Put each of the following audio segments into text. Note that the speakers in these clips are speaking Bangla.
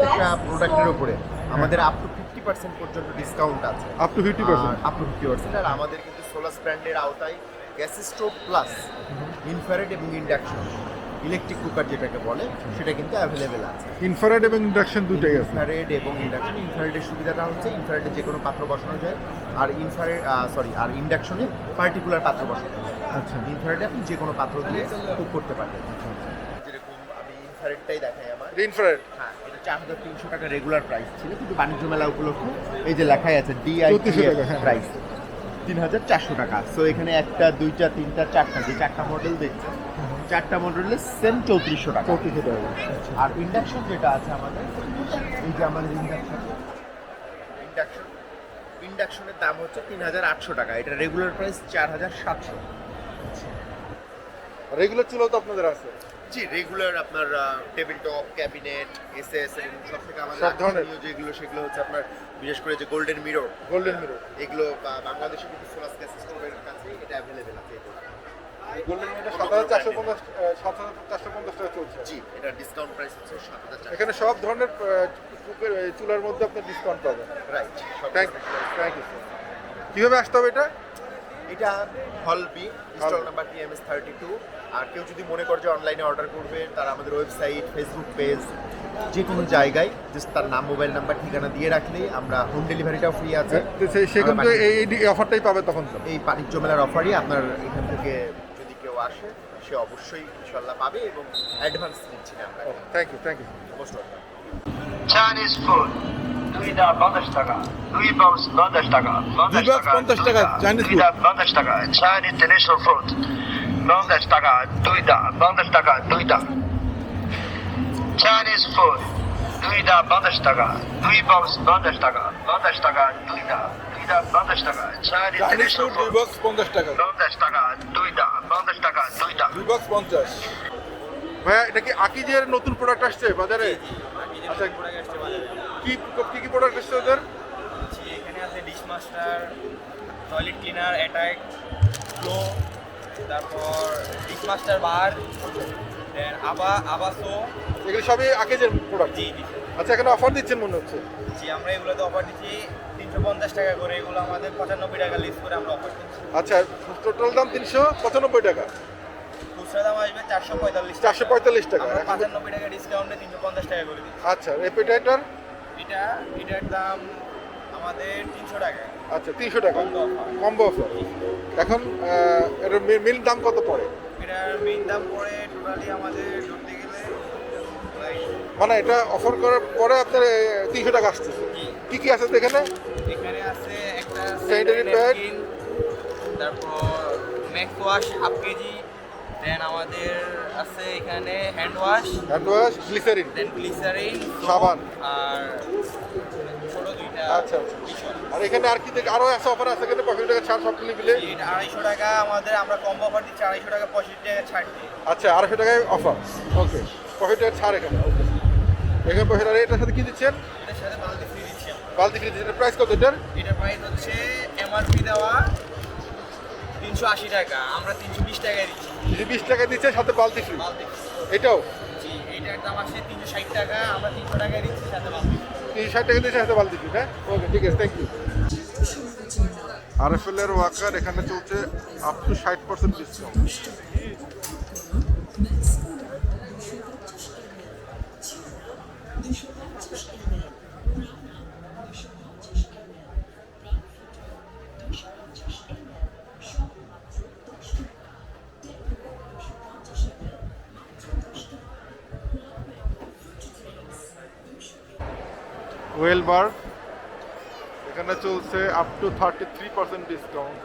প্রত্যেকটা প্রোডাক্টের উপরে। আমাদের আপ টু ফিফটি পার্সেন্ট পর্যন্ত ডিসকাউন্ট আছে। Up to fifty percent up to fifty percent আর আমাদের কিন্তু সোলাস ব্র্যান্ডের আওতায় গ্যাস স্টোভ প্লাস ইনফ্রারেড এবং ইন্ডাকশন ইলেকট্রিক কুকার যেটাকে বলে সেটা কিন্তু অ্যাভেলেবেল আছে। ইনফ্রারেড এবং ইন্ডাকশন দুটাই আছে। ইনফ্রারেড এবং ইন্ডাকশন ইনফ্রারেডের সুবিধাটা হচ্ছে ইনফ্রারেডে যে কোনো পাত্র বসানো যায়। আর ইনফ্রারেড সরি আর ইন্ডাকশনে পার্টিকুলার পাত্র বসানো যায়। আচ্ছা। ইনফ্রারেডে আপনি যে কোনো পাত্র দিয়ে কুক করতে পারবেন। যেরকম আমি ইনফ্রারেডটাই দেখাই আমার। ইনফ্রারেড হ্যাঁ চার হাজার তিনশো টাকা রেগুলার প্রাইস ছিল কিন্তু বাণিজ্য মেলা উপলক্ষে এই যে লেখাই আছে ডিআই 3400। প্রাইস তিন হাজার চারশো টাকা। সো এখানে একটা দুইটা তিনটা চারটা যে চারটা মডেল দেখছেন চারটা মডেলের সেম চৌত্রিশশো টাকা। চৌত্রিশশো টাকা। আর ইন্ডাকশন যেটা আছে আমাদের এই যে আমাদের ইন্ডাকশন ইন্ডাকশন ইন্ডাকশনের দাম হচ্ছে তিন হাজার আটশো টাকা। এটা রেগুলার প্রাইস চার হাজার সাতশো। রেগুলার চুলাও তো আপনাদের আছে? জি রেগুলার আপনার টেবিল টপ ক্যাবিনেট এসএস সব থেকে আমাদের সব ধরনের? যেগুলো সেগুলো হচ্ছে আপনার বিশেষ করে যে গোল্ডেন মিরর গোল্ডেন মিরর এগুলো বাংলাদেশে কিন্তু সোলাস গ্যাস স্টোভের কাছে এটা অ্যাভেলেবেল আছে। গোল্ডেন মিরর সাত হাজার চারশো পঞ্চাশ সাত হাজার চারশো পঞ্চাশ টাকা চলছে। জি এটা ডিসকাউন্ট প্রাইস হচ্ছে সাত হাজার এখানে সব ধরনের চুলার মধ্যে আপনি ডিসকাউন্ট পাবেন। রাইট থ্যাংক থ্যাংক ইউ কীভাবে আসতে হবে এটা? এটা হল B stall number TMS thirty two আর কেউ যদি মনে করে যে অনলাইনে অর্ডার করবে তারা আমাদের ওয়েবসাইট ফেসবুক পেজ যে কোনো জায়গায় জাস্ট তার নাম মোবাইল নাম্বার ঠিকানা দিয়ে রাখলেই আমরা হোম ডেলিভারিটাও ফ্রি আছে। তো সেই সেখান আমরা থেকে বাকি- এই অফারটাই পাবে তখন এই বাণিজ্য মেলার অফারই আপনার এখান থেকে যদি কেউ আসে সে অবশ্যই ইনশাল্লাহ পাবে এবং অ্যাডভান্স নিচ্ছি না আমরা। Thank you thank you most welcome Chinese food. দুইটা পঞ্চাশ টাকা দুই পঞ্চাশ টাকা দুই 50 টাকা, food. দুইটা পঞ্চাশ টাকা চাইনিজ ট্রেডিশনাল ফুড পঞ্চাশ টাকা দুইটা পঞ্চাশ টাকা দুইটা। চাইনিজ ফুড দুইটা পঞ্চাশ টাকা দুই বক্স পঞ্চাশ টাকা পঞ্চাশ টাকা দুইটা দুইটা পঞ্চাশ টাকা। চাইনিজ ট্রেডিশনাল বক্স পঞ্চাশ টাকা। পঞ্চাশ টাকা দুইটা পঞ্চাশ টাকা দুইটা। দুই বক্স পঞ্চাশ। ভাইয়া এটা কি আকিজের নতুন প্রোডাক্ট আসছে বাজারে? আচ্ছা কি কি কি প্রোডাক্ট আসছে ওদের? এখানে আছে dish master toilet cleaner attack flow তারপর ডিশ মাস্টার বার দেন আবা আবাসো এগুলো সবই আকিজের প্রোডাক্ট জি জি। আচ্ছা এখানে অফার দিচ্ছেন মনে হচ্ছে। জি আমরা এগুলোতে অফার দিচ্ছি তিনশো পঞ্চাশ টাকা করে। এগুলো আমাদের পঁচানব্বই টাকা লিস্ট করে আমরা অফার দিচ্ছি। আচ্ছা টোটাল দাম তিনশো পঁচানব্বই টাকা। খুচরা দাম আসবে চারশো পঁয়তাল্লিশ চারশো পঁয়তাল্লিশ টাকা আমরা পঁচানব্বই টাকা ডিসকাউন্টে তিনশো পঞ্চাশ টাকা করে দিচ্ছি। আচ্ছা রেপিটাইটার এটা এটার দাম আমাদের তিনশো টাকা। আচ্ছা তিনশো টাকা। কম্বো অফার এখন এটার মিল দাম কত পড়ে? এটার মেইন দাম পড়ে টোটালি আমাদের ধরতে গেলে মানে এটা অফার করার পরে আপনার তিনশো টাকা আসছে কি কি আছে এখানে? এখানে আছে একটা pad। napkin, তারপর max wash half KG then আমাদের আছে এখানে hand wash hand wash glycerin then glycerin সাবান। আর আচ্ছা, আচ্ছা। আর এখানে আর কি আরও আছে অফার আছে এখানে পঁয়ষট্টি টাকা ছাড় সব মিলে? মিলে আড়াইশো টাকা আমাদের আমরা কম্বো অফার দিচ্ছি আড়াইশো টাকা পঁয়ষট্টি টাকা ছাড় আচ্ছা আড়াইশো টাকায় অফার ওকে পঁয়ষট্টি টাকা ছাড় এখানে ওকে এখানে পঁয়ষট্টি টাকা এটার সাথে কি দিচ্ছেন? এটার সাথে বালতি ফ্রি দিচ্ছি আমরা। বালতি ফ্রি দিচ্ছেন। প্রাইস কত এটার? এটার প্রাইস হচ্ছে এমআরপি দেওয়া তিনশো আশি টাকা আমরা তিনশো বিশ টাকায় দিচ্ছি। যদি বিশ টাকা দিচ্ছে সাথে বালতি ফ্রি বালতি এটাও? জি এটার দাম আসছে তিনশো ষাট টাকা আমরা তিনশো টাকায় দিচ্ছি সাথে বালতি তিনশো ষাট টাকা দিচ্ছে সাথে বালতি হ্যাঁ? ওকে ঠিক আছে থ্যাংক ইউ আর এফ এল এর ওয়াকার এখানে চলছে আপ টু ষাট পার্সেন্ট ডিসকাউন্ট ওয়েল বার এখানে চলছে up to thirty three percent discount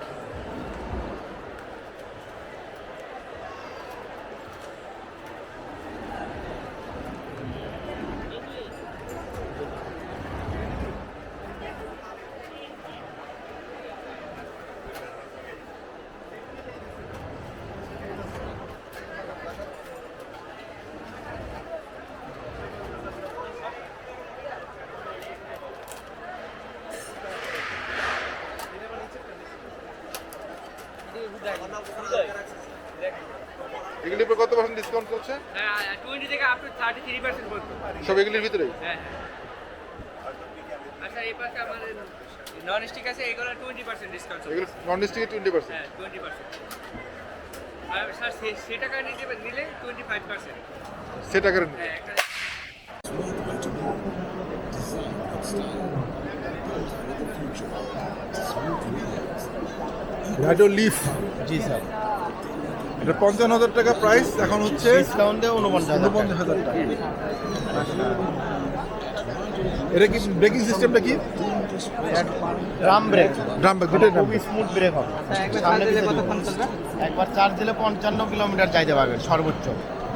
percent discount চলছে টোয়েন্টি থেকে up to thirty three percent পর্যন্ত সব এগুলির ভিতরে হ্যাঁ হ্যাঁ। আচ্ছা এই পাশে আমাদের নন স্টিক আছে এগুলো টোয়েন্টি পার্সেন্ট ডিসকাউন্ট এগুলো নন ডিস্ট্রিক্টে টোয়েন্টি পার্সেন্ট হ্যাঁ টোয়েন্টি পার্সেন্ট আর স্যার সে- সে টাকা নিতে নিলে টোয়েন্টি ফাইভ পার্সেন্ট সেটা করে হ্যাঁ একটা রাইডো লিফ জি স্যার এটা পঞ্চান্ন হাজার টাকা প্রাইস এখন হচ্ছে ডিসকাউন্ট উনপঞ্চাশ হাজার টাকা। এটা কি ব্রেকিং সিস্টেমটা কি? ড্রাম ব্রেক ড্রাম ব্রেক দুটোই ড্রাম স্মুথ ব্রেক হবে। সামনে। একবার চার্জ দিলে পঞ্চান্ন কিলোমিটার যাইতে পারবেন সর্বোচ্চ।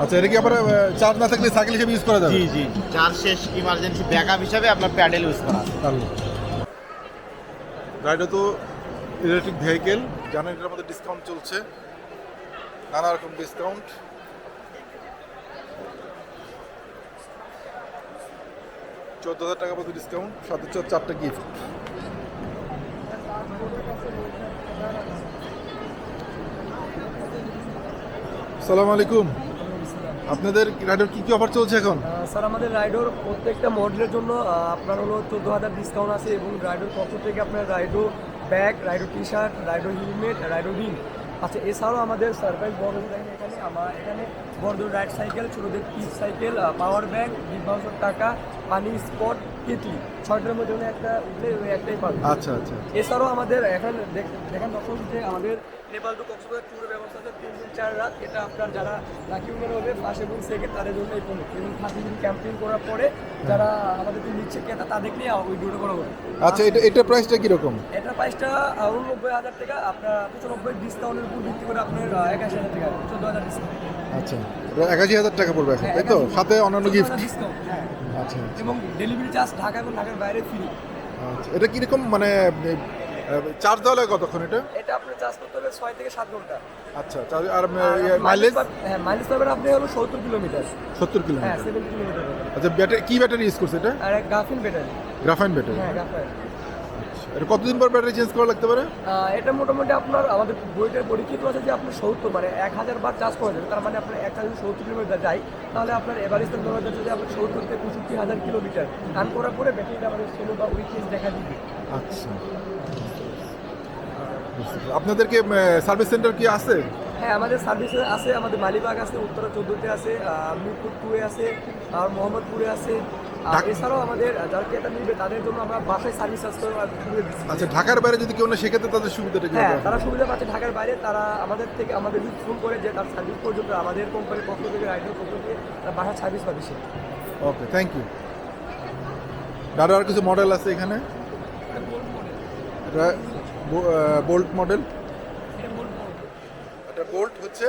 আচ্ছা এটা কি আবার চার্জ না থাকলে সাইকেল হিসেবে ইউজ করা যাবে? জি জি। চার্জ শেষ ইমার্জেন্সি ব্যাকআপ হিসাবে আপনার প্যাডেল ইউজ করা রাইডো তো ইলেকট্রিক ভেহিকেল জানেন এটার মধ্যে ডিসকাউন্ট চলছে। নানা রকম ডিসকাউন্ট চোদ্দ হাজার টাকা মতো ডিসকাউন্ট সাথে চার- চারটা গিফট সালাম আলাইকুম। আপনাদের রাইডার কি কি অফার চলছে এখন? স্যার, আমাদের রাইডোর প্রত্যেকটা মডেলের জন্য আপনার হলো চোদ্দ হাজার ডিসকাউন্ট আছে এবং রাইডোর পক্ষ থেকে আপনার Rido bag Rido T shirt Rido helmet Rido ring আচ্ছা এছাড়াও আমাদের সারপ্রাইজ বড় এখানে আমার এখানে বড়দের রাইড সাইকেল ছোটোদের পিস সাইকেল পাওয়ার ব্যাংক বিভ্রাংশর টাকা পানি স্পট কেটলি। ছয়টার মধ্যে উনি একটা উঠলে ওই একটাই পাবে। আচ্ছা আচ্ছা। এছাড়াও আমাদের এখন দেখ- দেখেন তখন যে আমাদের নেপাল টু কক্সবাজার ট্যুর ব্যবস্থা আছে তিন দিন চার রাত। এটা আপনার যারা লাকি উইনার হবে ফার্স্ট এবং সেকেন্ড তাদের জন্য এই এবং থার্টি দিন ক্যাম্পিং করার পরে যারা আমাদের যে নিচ্ছে ক্রেতা তাদের নিয়ে ওই ভিডিওটা করা হবে। আচ্ছা এটা এটা প্রাইসটা কীরকম? এটা প্রাইসটা উননব্বই হাজার টাকা। আপনার পঁচানব্বই ডিসকাউন্টের উপর ভিত্তি করে আপনার একাশি হাজার টাকা। চোদ্দ হাজার ডিসকাউন্ট আচ্ছা। একাশি হাজার টাকা পড়বে এখন তাই তো? সাথে অন্যান্য গিফট হ্যাঁ। আচ্ছা আচ্ছা। এবং ডেলিভারি চার্জ ঢাকা এবং ঢাকার বাইরে ফ্রি আচ্ছা এটা কীরকম মানে চার্জ দেওয়া লাগে কতক্ষণ এটা? এটা আপনার চার্জ করতে হবে ছয় থেকে সাত ঘণ্টা। আচ্ছা আর মাইলেজ হ্যাঁ মাইলেজ পাবেন আপনি হলো সত্তর কিলোমিটার সত্তর হ্যাঁ কিলোমিটার সেভেন কিলোমিটার আচ্ছা ব্যাটারি কি ব্যাটারি ইউজ করছে এটা? আর গ্রাফিন ব্যাটারি গ্রাফাইন ব্যাটারি হ্যাঁ গ্রাফাইন এটা কতদিন পর ব্যাটারি চেঞ্জ করা লাগতে পারে? এটা মোটামুটি আপনার আমাদের বইটার পরীক্ষিত আছে যে আপনি সত্তর মানে এক হাজার বার চার্জ করা যাবে। তার মানে আপনার এক হাজার সত্তর কিলোমিটার যাই তাহলে আপনার এভারেজ ধরা যাচ্ছে যে আপনার সত্তর থেকে পঁয়ষট্টি হাজার কিলোমিটার রান করার পরে ব্যাটারিটা আমাদের স্লো বা উইকনেস দেখা দিবে। আচ্ছা। আপনাদেরকে সার্ভিস সেন্টার কি আছে? হ্যাঁ আমাদের সার্ভিসে আছে আমাদের মালিবাগ আছে উত্তরা চোদ্দোতে আছে মিরপুর টুয়ে আছে আর মোহাম্মদপুরে আছে। এছাড়াও আমাদের যারা ক্রেতা নিবে তাদের জন্য আমরা বাসায় সার্ভিস আসতে আচ্ছা ঢাকার বাইরে যদি কেউ না সেক্ষেত্রে তাদের সুবিধাটা হ্যাঁ তারা সুবিধা পাচ্ছে ঢাকার বাইরে তারা আমাদের থেকে আমাদের যদি ফোন করে যে তার সার্ভিস পর্যন্ত আমাদের কোম্পানির পক্ষ থেকে রাইডের পক্ষ থেকে তার বাসার সার্ভিস পাবে সে। ওকে থ্যাংক ইউ দাদা আর কিছু মডেল আছে এখানে? এটা বোল্ট মডেল এটা বোল্ট হচ্ছে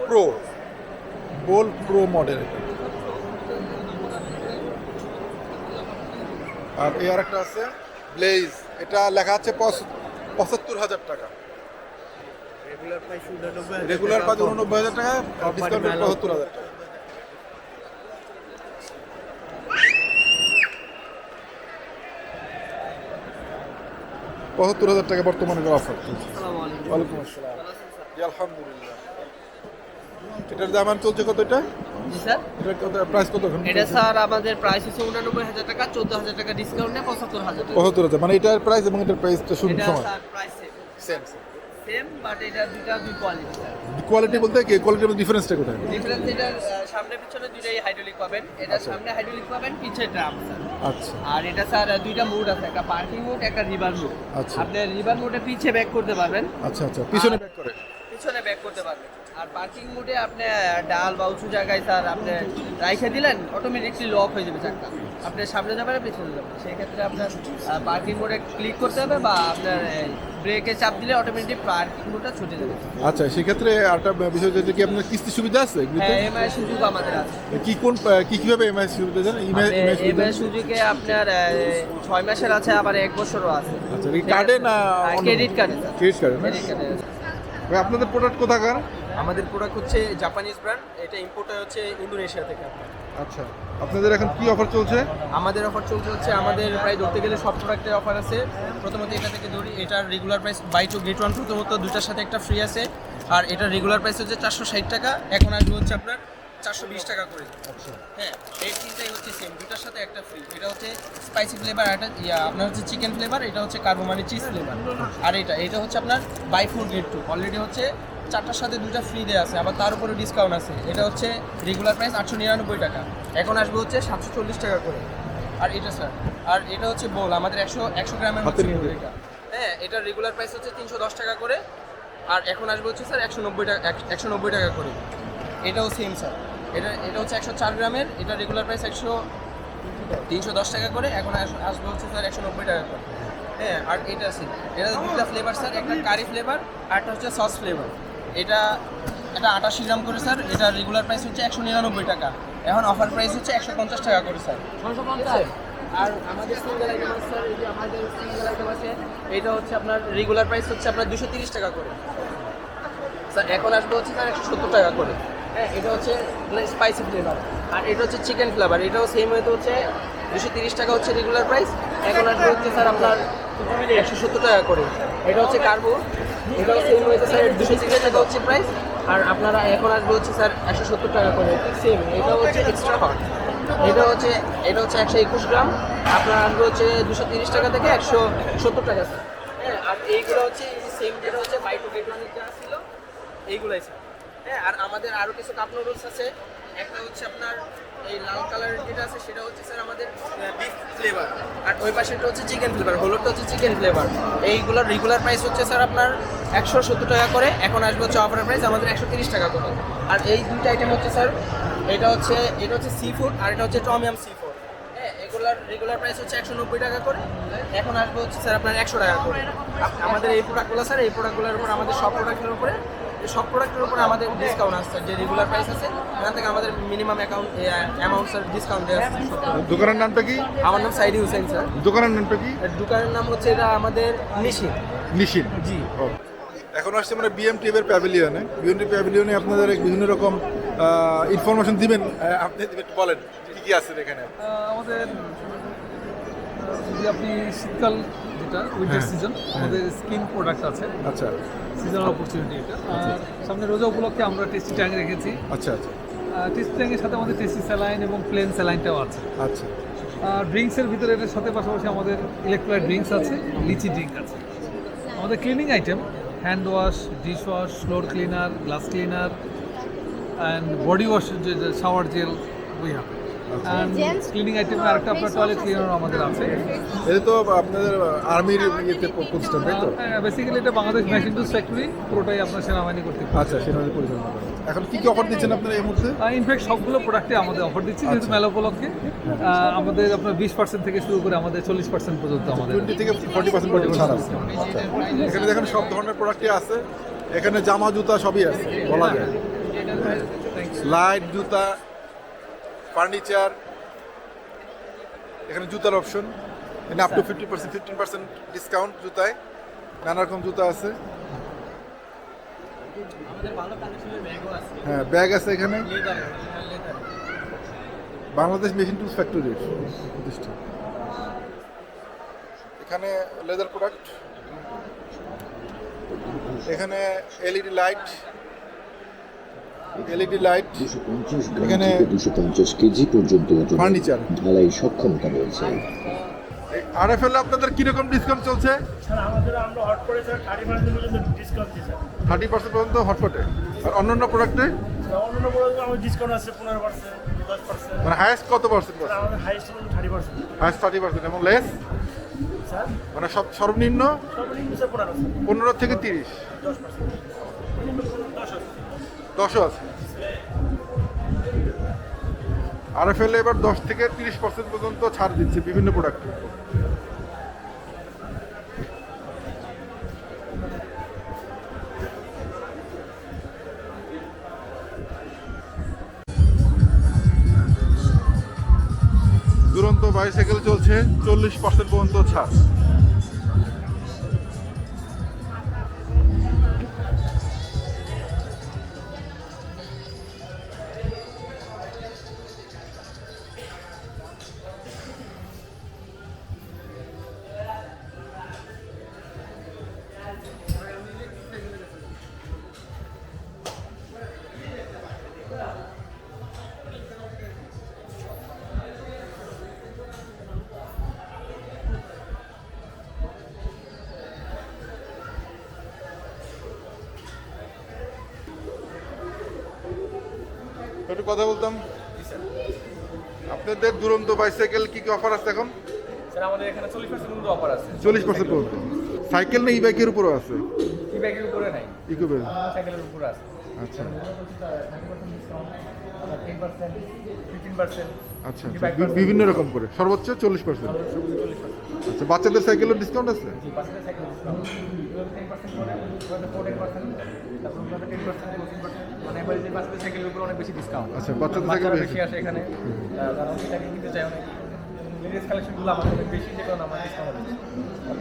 প্রো বোল্ট প্রো মডেল আর এই আর একটা আছে ব্লেজ এটা লেখা আছে পঁচাত্তর হাজার টাকা। রেগুলার পাঁচ উননব্বই হাজার টাকা। ডিসকাউন্ট পঁচাত্তর হাজার টাকা। পঁচাত্তর হাজার টাকা বর্তমানে অফার ওয়ালাইকুম আসসালাম। আলহামদুলিল্লাহ। এটার দাম আর চলছে কত এটা? জি স্যার। কত প্রাইস কত এটা স্যার আমাদের প্রাইস হচ্ছে উনানব্বই হাজার টাকা চোদ্দ হাজার টাকা ডিসকাউন্টে পঁচাত্তর হাজার টাকা। পঁচাত্তর হাজার মানে এটার প্রাইস এবং এটার প্রাইসটা শুনুন সমান? প্রাইস সেম বাট এটা দুইটা দুই কোয়ালিটি কোয়ালিটি বলতে কি? কোয়ালিটির ডিফারেন্সটা কোথায়? ডিফারেন্স এটা সামনে পিছনে দুইটাই হাইড্রোলিক পাবেন এটা সামনে হাইড্রোলিক পাবেন পিছে ড্রাম স্যার। আচ্ছা। আর এটা স্যার দুইটা মোড আছে একটা পার্কিং মোড একটা রিভার মোড আচ্ছা। আপনি রিভার মোডে পিছে ব্যাক করতে পারবেন। আচ্ছা আচ্ছা। পিছনে ব্যাক করে। পিছনে ব্যাক করতে পারবেন। আর পার্কিং মোডে আপনি ডাল বা উঁচু জায়গায় স্যার আপনি রাইখে দিলেন অটোমেটিকলি লক হয়ে যাবে চাকা আপনি সামনে যাবেন পিছনে যাবেন। সেই ক্ষেত্রে আপনার পার্কিং মোডে ক্লিক করতে হবে বা আপনার ব্রেকে চাপ দিলে অটোমেটিক পার্কিং মোডটা ছুটে যাবে। আচ্ছা সেক্ষেত্রে আরেকটা বিষয় যেটা কি আপনার কিস্তি সুবিধা আছে হ্যাঁ এমআই সুযোগ আমাদের আছে। কি কোন কি কীভাবে এমআই সুবিধা জানেন এমআই সুযোগে আপনার ছয় মাসের আছে আবার এক বছরও আছে। আচ্ছা এই কার্ডে না ক্রেডিট কার্ডে ক্রেডিট কার্ডে ক্রেডিট কার্ডে আপনাদের প্রোডাক্ট কোথাকার? আমাদের প্রোডাক্ট হচ্ছে জাপানিজ ব্র্যান্ড এটা ইম্পোর্ট হচ্ছে ইন্দোনেশিয়া থেকে আচ্ছা আপনাদের এখন কি অফার চলছে? আমাদের অফার চলছে হচ্ছে আমাদের প্রায় ধরতে গেলে সব প্রোডাক্টের অফার আছে। প্রথমত এটা থেকে ধরি এটার regular price buy two get one প্রথমত দুটার সাথে একটা ফ্রি আছে। আর এটা রেগুলার প্রাইস হচ্ছে চারশো ষাট টাকা এখন আসবে হচ্ছে আপনার চারশো বিশ টাকা করে। হ্যাঁ এই তিনটাই হচ্ছে সেম দুটার সাথে একটা ফ্রি এটা হচ্ছে স্পাইসি ফ্লেভার আর একটা ইয়া আপনার হচ্ছে চিকেন ফ্লেভার এটা হচ্ছে কার্বো মানে চিজ ফ্লেভার আর এটা এটা হচ্ছে আপনার buy four get two already হচ্ছে চারটার সাথে দুটা ফ্রি দেওয়া আছে আবার তার উপরে ডিসকাউন্ট আছে। এটা হচ্ছে রেগুলার প্রাইস আটশো নিরানব্বই টাকা। এখন আসবে হচ্ছে সাতশো চল্লিশ টাকা করে। আর এটা স্যার আর এটা হচ্ছে বোল আমাদের একশো একশো গ্রামের হচ্ছে এটা। হ্যাঁ এটার রেগুলার প্রাইস হচ্ছে তিনশো দশ টাকা করে। আর এখন আসবে হচ্ছে স্যার একশো নব্বই টাকা একশো নব্বই টাকা করে। এটাও সেম স্যার এটা এটা হচ্ছে একশো চার গ্রামের এটা রেগুলার প্রাইস একশো তিনশো দশ টাকা করে। এখন আস- আসবে হচ্ছে স্যার একশো নব্বই টাকা করে। হ্যাঁ আর এটা আছে। এটা দুটা ফ্লেভার স্যার একটা কারি ফ্লেভার আর একটা হচ্ছে সস ফ্লেভার এটা এটা আটাশি গ্রাম করে স্যার এটা রেগুলার প্রাইস হচ্ছে একশো নিরানব্বই টাকা। এখন অফার প্রাইস হচ্ছে একশো পঞ্চাশ টাকা করে স্যার। আর আমাদের সিঙ্গেল আইটেম আছে স্যার এই যে আমাদের সিঙ্গেল আইটেম আছে এটা হচ্ছে আপনার রেগুলার প্রাইস হচ্ছে আপনার দুশো তিরিশ টাকা করে। স্যার এখন আসবে হচ্ছে স্যার একশো সত্তর টাকা করে। হ্যাঁ এটা হচ্ছে স্পাইসি ফ্লেভার আর এটা হচ্ছে চিকেন ফ্লেভার এটাও সেম হয়তো হচ্ছে দুশো তিরিশ টাকা হচ্ছে রেগুলার প্রাইস এখন আসবে হচ্ছে স্যার আপনার একশো সত্তর টাকা করে। এটা হচ্ছে কার্বো এটাও সেম হয়েছে স্যার দুশো টাকা হচ্ছে প্রাইস আর আপনারা এখন আসবে হচ্ছে স্যার একশো সত্তর টাকা করে। সেম এটা হচ্ছে এক্সট্রা হট এটা হচ্ছে এটা হচ্ছে একশো একুশ গ্রাম, আপনার আসবে হচ্ছে দুশো তিরিশ টাকা থেকে একশো সত্তর টাকা স্যার হ্যাঁ আর এইগুলো হচ্ছে সেম যেটা হচ্ছে বাই টু গেট ওয়ান যা ছিল, এইগুলাই স্যার হ্যাঁ আর আমাদের আরও কিছু কাপ নুডলস আছে। একটা হচ্ছে আপনার এই লাল কালারের যেটা আছে সেটা হচ্ছে স্যার আমাদের বিফ ফ্লেভার আর ওই পাশেটা হচ্ছে চিকেন ফ্লেভার হলুদটা হচ্ছে চিকেন ফ্লেভার এইগুলোর রেগুলার প্রাইস হচ্ছে স্যার আপনার একশো সত্তর টাকা করে এখন আসবে হচ্ছে অফার প্রাইস আমাদের একশো তিরিশ টাকা করে। আর এই দুইটা আইটেম হচ্ছে স্যার এটা হচ্ছে এটা হচ্ছে সি ফুড আর এটা হচ্ছে টমিয়াম সি ফুড হ্যাঁ এগুলার রেগুলার প্রাইস হচ্ছে একশো নব্বই টাকা করে এখন আসবে হচ্ছে স্যার আপনার একশো টাকা করে। আমাদের এই প্রোডাক্টগুলো স্যার এই প্রোডাক্টগুলোর উপর আমাদের সব প্রোডাক্টের উপরে সব প্রোডাক্টের উপরে আমাদের ডিসকাউন্ট আসছে যে রেগুলার প্রাইস আছে এখান থেকে আমাদের minimum account amount sir discount দেওয়া আছে দোকানের নামটা কি? আমার নাম সাইদি হুসেন স্যার দোকানের নামটা কি? আর দোকানের নাম হচ্ছে এটা আমাদের নিশিন। নিশিন। জি। ও। এখন আসছে মানে বিএমটি এর প্যাভিলিয়নে বিএমটি প্যাভিলিয়নে আপনাদের এক বিভিন্ন রকম ইনফরমেশন দিবেন। আপনি দিবেন একটু বলেন কি কি আছে এখানে? আমাদের যদি আপনি শীতকাল যেটা উইন্টার হ্যাঁ, সিজন আমাদের স্কিন প্রোডাক্ট আছে। আচ্ছা। সিজনাল অপরচুনিটি এটা। আর সামনে রোজা উপলক্ষে আমরা টেস্টি ট্যাঙ্ক রেখেছি। আচ্ছা আচ্ছা। টেস্টি ট্যাঙ্কের সাথে আমাদের টেস্টি স্যালাইন এবং প্লেন স্যালাইনটাও আছে। আচ্ছা। ড্রিঙ্কসের ভিতরে এটার সাথে পাশাপাশি আমাদের ইলেকট্রোলাইট ড্রিঙ্কস আছে লিচি ড্রিঙ্ক আছে। আমাদের cleaning item hand wash dish wash floor cleaner glass cleaner and body wash যে shower gel we have cleaning আইটেমে আরেকটা আপনার টয়লেট ক্লিনার আমাদের আছে। এটা তো আপনাদের আর্মির ইয়েতে প্রতিষ্ঠান তাই তো? বেসিক্যালি এটা বাংলাদেশ মেশিন টুলস ফ্যাক্টরি পুরোটাই আপনার সেনাবাহিনী করতে আচ্ছা সেনাবাহিনী পরিচালনা করেন এখন কি কি অফার দিচ্ছেন আপনারা এই মুহূর্তে? ইনফ্যাক্ট সবগুলো প্রোডাক্টে আমাদের অফার দিচ্ছি যেহেতু মেলা উপলক্ষে। আমাদের আপনার বিশ পার্সেন্ট থেকে শুরু করে আমাদের চল্লিশ পার্সেন্ট পর্যন্ত আমাদের। টোয়েন্টি থেকে ফর্টি পার্সেন্ট পর্যন্ত ছাড়। আছে আচ্ছা। এখানে দেখেন সব ধরনের প্রোডাক্টই আছে। এখানে জামা জুতা সবই আছে বলা যায়। লাইট জুতা ফার্নিচার এখানে জুতার অপশন এখানে up to fifty percent fifteen percent discount জুতায় নানা রকম জুতা আছে। হ্যাঁ ব্যাগ আছে এখানে। বাংলাদেশ মেশিন টুলস ফ্যাক্টরির প্রতিষ্ঠান এখানে লেদার প্রোডাক্ট এখানে এলইডি লাইট এলইডি লাইট দুশো পঞ্চাশ গ্রাম থেকে দুশো পঞ্চাশ কেজি পর্যন্ত ওজনের ফার্নিচার। ঢালাই সক্ষমতা রয়েছে। আর এফ এল আপনাদের কীরকম ডিসকাউন্ট চলছে? স্যার আমাদের আমরা হট করে স্যার থার্টি পার্সেন্ট পর্যন্ত ডিসকাউন্ট দিই স্যার। থার্টি পার্সেন্ট পর্যন্ত হটপটে আর অন্যান্য প্রোডাক্টে অন্যান্য পর্যন্ত আমাদের ডিসকাউন্ট আছে পনেরো পার্সেন্ট দশ পার্সেন্ট মানে হায়েস্ট কত পার্সেন্ট স্যার আমাদের পর্যন্ত thirty percent highest thirty percent এবং লেস স্যার? মানে সব সর্বনিম্ন? সর্বনিম্ন স্যার পনেরো। পনেরো থেকে তিরিশ। দশ পার্সেন্ট দশও আছে। আর এফ এল এবার দশ থেকে তিরিশ পার্সেন্ট পর্যন্ত ছাড় দিচ্ছে বিভিন্ন প্রোডাক্টে দুরন্ত বাইসাইকেল চলছে, চল্লিশ পার্সেন্ট পর্যন্ত ছাড়। একটু কথা বলতাম। আপনাদের দুরন্ত বাইসাইকেল কি কি অফার আছে এখন? স্যার আমাদের এখানে চল্লিশ পার্সেন্ট পর্যন্ত অফার আছে। চল্লিশ পার্সেন্ট পর্যন্ত। সাইকেল না ই বাইকের উপরও আছে? ই বাইকের উপরে নাই। ইকোবেল সাইকেলের উপরে আছে। আচ্ছা। আচ্ছা আচ্ছা। বিভিন্ন রকম করে। সর্বোচ্চ চল্লিশ পার্সেন্ট আচ্ছা বাচ্চাদের সাইকেলের ডিসকাউন্ট আছে মানে আচ্ছা, বাচ্চাদের সাইকেল বেশি আসে এখানে। কিনতে চায় অনেক। লেডিস কালেকশনগুলো আমাদের বেশি যে কারণে আমরা ডিসকাউন্ট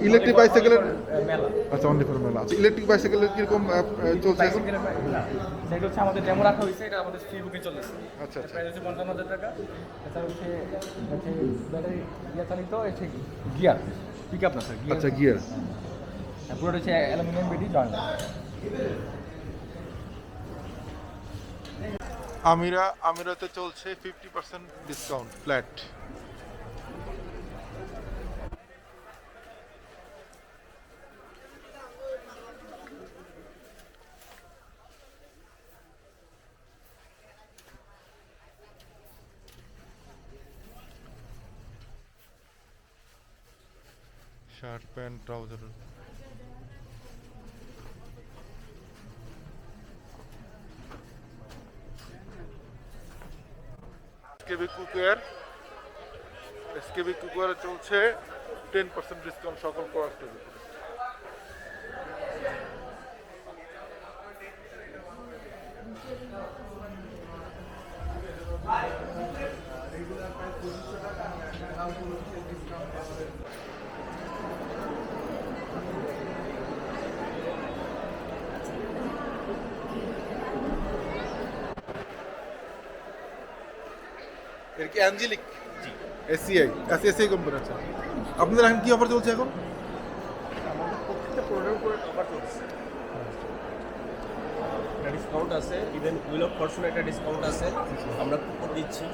ইলেকট্রিক বাইসাইকেলের মেলা। আচ্ছা অনলি ফর মেলা আচ্ছা ইলেকট্রিক বাইসাইকেলের কীরকম চলছে এখন? সেটা হচ্ছে আমাদের ডেমো রাখা হয়েছে এটা আমাদের ফ্রি বুকে চলেছে আচ্ছা আচ্ছা। প্রাইস হচ্ছে পঞ্চান্ন হাজার টাকা। এছাড়া হচ্ছে হচ্ছে ব্যাটারি ইয়ে চালিত হচ্ছে গিয়ার পিক আপ না স্যার গিয়ার আচ্ছা গিয়ার পুরোটা হচ্ছে অ্যালুমিনিয়াম বেডি জয়েন্ট আমিরা আমিরাতে চলছে fifty percent discount flat shirt pant trouser. SKB cookware SKB কুকওয়্যারে চলছে টেন পার্সেন্ট ডিসকাউন্ট সকল প্রোডাক্টের কি অ্যাঞ্জেলিক এসিআই আচ্ছা এসিআই কোম্পানি আচ্ছা আপনাদের এখন কি অফার চলছে এখন? প্রত্যেকটা অফার চলছে। একটা ডিসকাউন্ট আছে ইভেন উইল অফ ফরচুন একটা ডিসকাউন্ট আছে। আমরা কুপন দিচ্ছি।